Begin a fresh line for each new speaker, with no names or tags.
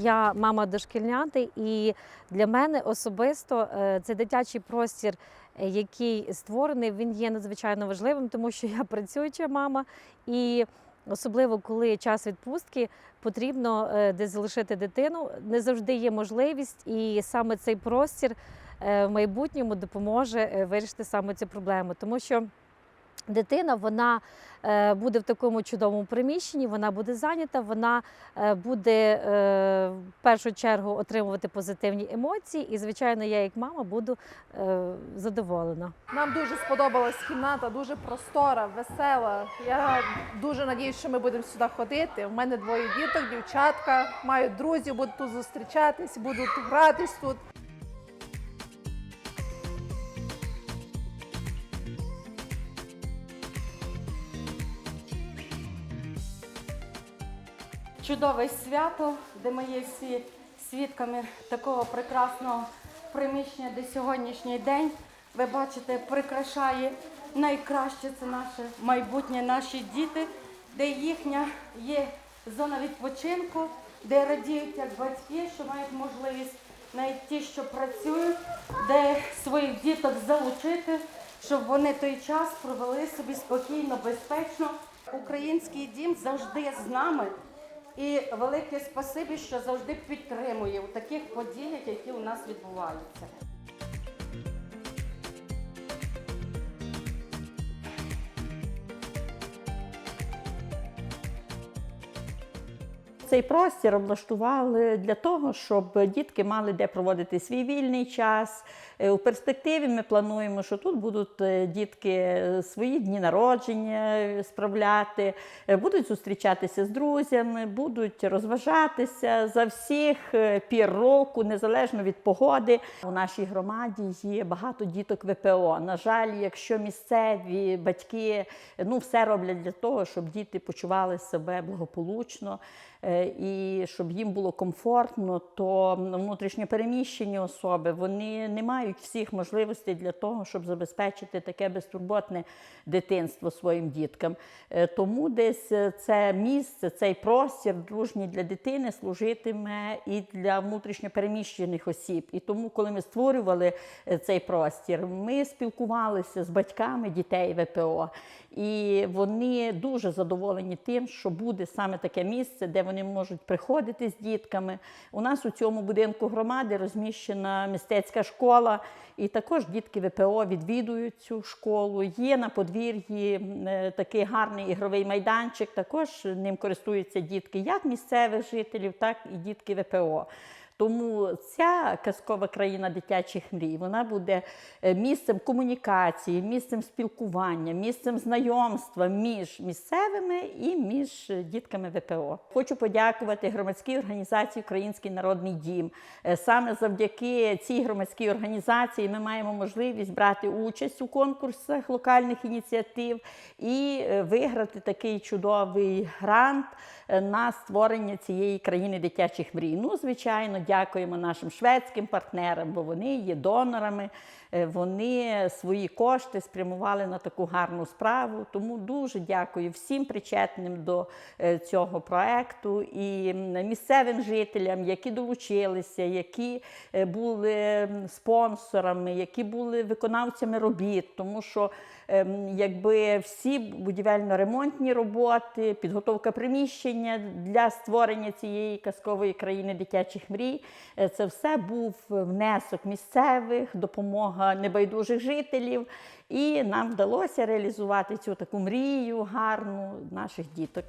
Я мама дошкільняти, і для мене особисто е, це дитячий простір, е, який створений, він є надзвичайно важливим, тому що я працююча мама, і особливо коли час відпустки потрібно е, десь залишити дитину. Не завжди є можливість, і саме цей простір в майбутньому допоможе вирішити саме цю проблему, тому що. Дитина вона е, буде в такому чудовому приміщенні, вона буде зайнята, вона е, буде е, в першу чергу отримувати позитивні емоції. І, звичайно, я як мама буду задоволена.
Нам дуже сподобалась кімната, дуже простора, весела. Я дуже надіюсь, що ми будемо сюди ходити. У мене двоє діток, дівчатка, мають друзів, будуть тут зустрічатись, будуть гратись тут.
Чудове свято, де ми є всі свідками такого прекрасного приміщення, де сьогоднішній день, ви бачите, прикрашає найкраще це наше майбутнє, наші діти, де їхня є зона відпочинку, де радіють як батьки, що мають можливість навіть ті, що працюють, де своїх діток залучити, щоб вони той час провели собі спокійно, безпечно. Український дім завжди з нами. І велике спасибі, що завжди підтримує у таких подіях, які у нас відбуваються.
Цей простір облаштували для того, щоб дітки мали де проводити свій вільний час. Е, У перспективі ми плануємо, що тут будуть е, дітки свої дні народження е, справляти, е, будуть зустрічатися з друзями, будуть розважатися за всіх е, пір року, незалежно від погоди. У нашій громаді є багато діток ВПО. На жаль, якщо місцеві батьки ну, все роблять для того, щоб діти почували себе благополучно е, і щоб їм було комфортно, то внутрішньо переміщені особи вони не мають всіх можливостей для того, щоб забезпечити таке безтурботне дитинство своїм діткам. Е, Тому десь е, це місце, цей простір дружній для дитини служитиме і для внутрішньо переміщених осіб. І тому, коли ми створювали е, цей простір, ми спілкувалися з батьками дітей ВПО. І вони дуже задоволені тим, що буде саме таке місце, де вони можуть приходити з дітками. У нас у цьому будинку громади розміщена мистецька школа, і також дітки ВПО відвідують цю школу. Є на подвір'ї е, такий гарний ігровий майданчик. Також ним користуються дітки як місцевих жителів, так і дітки ВПО. Тому ця казкова країна дитячих мрій вона буде е, місцем комунікації, місцем спілкування, місцем знайомства між місцевими і між е, дітками ВПО. Хочу подякувати громадській організації Український народний дім. Е, Саме завдяки цій громадській організації ми маємо можливість брати участь у конкурсах локальних ініціатив і виграти такий чудовий грант на створення цієї країни дитячих мрій. Ну, звичайно, дякуємо нашим шведським партнерам, бо вони є донорами. е, Вони свої кошти спрямували на таку гарну справу. Тому дуже дякую всім причетним до е, цього проекту і місцевим жителям, які долучилися, які е, були спонсорами, які були виконавцями робіт, тому що ем, якби всі будівельно-ремонтні роботи, підготовка приміщення для створення цієї казкової країни дитячих мрій, е, це все був внесок місцевих, допомога небайдужих жителів. І нам вдалося реалізувати цю таку мрію гарну наших діток.